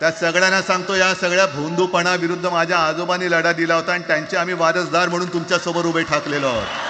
त्या सगळ्यांना सांगतो या सगळ्या भोंदूपणाविरुद्ध माझ्या आजोबांनी लढा दिला होता आणि त्यांचे आम्ही वारसदार म्हणून तुमच्यासमोर उभे ठाकलेलो आहोत.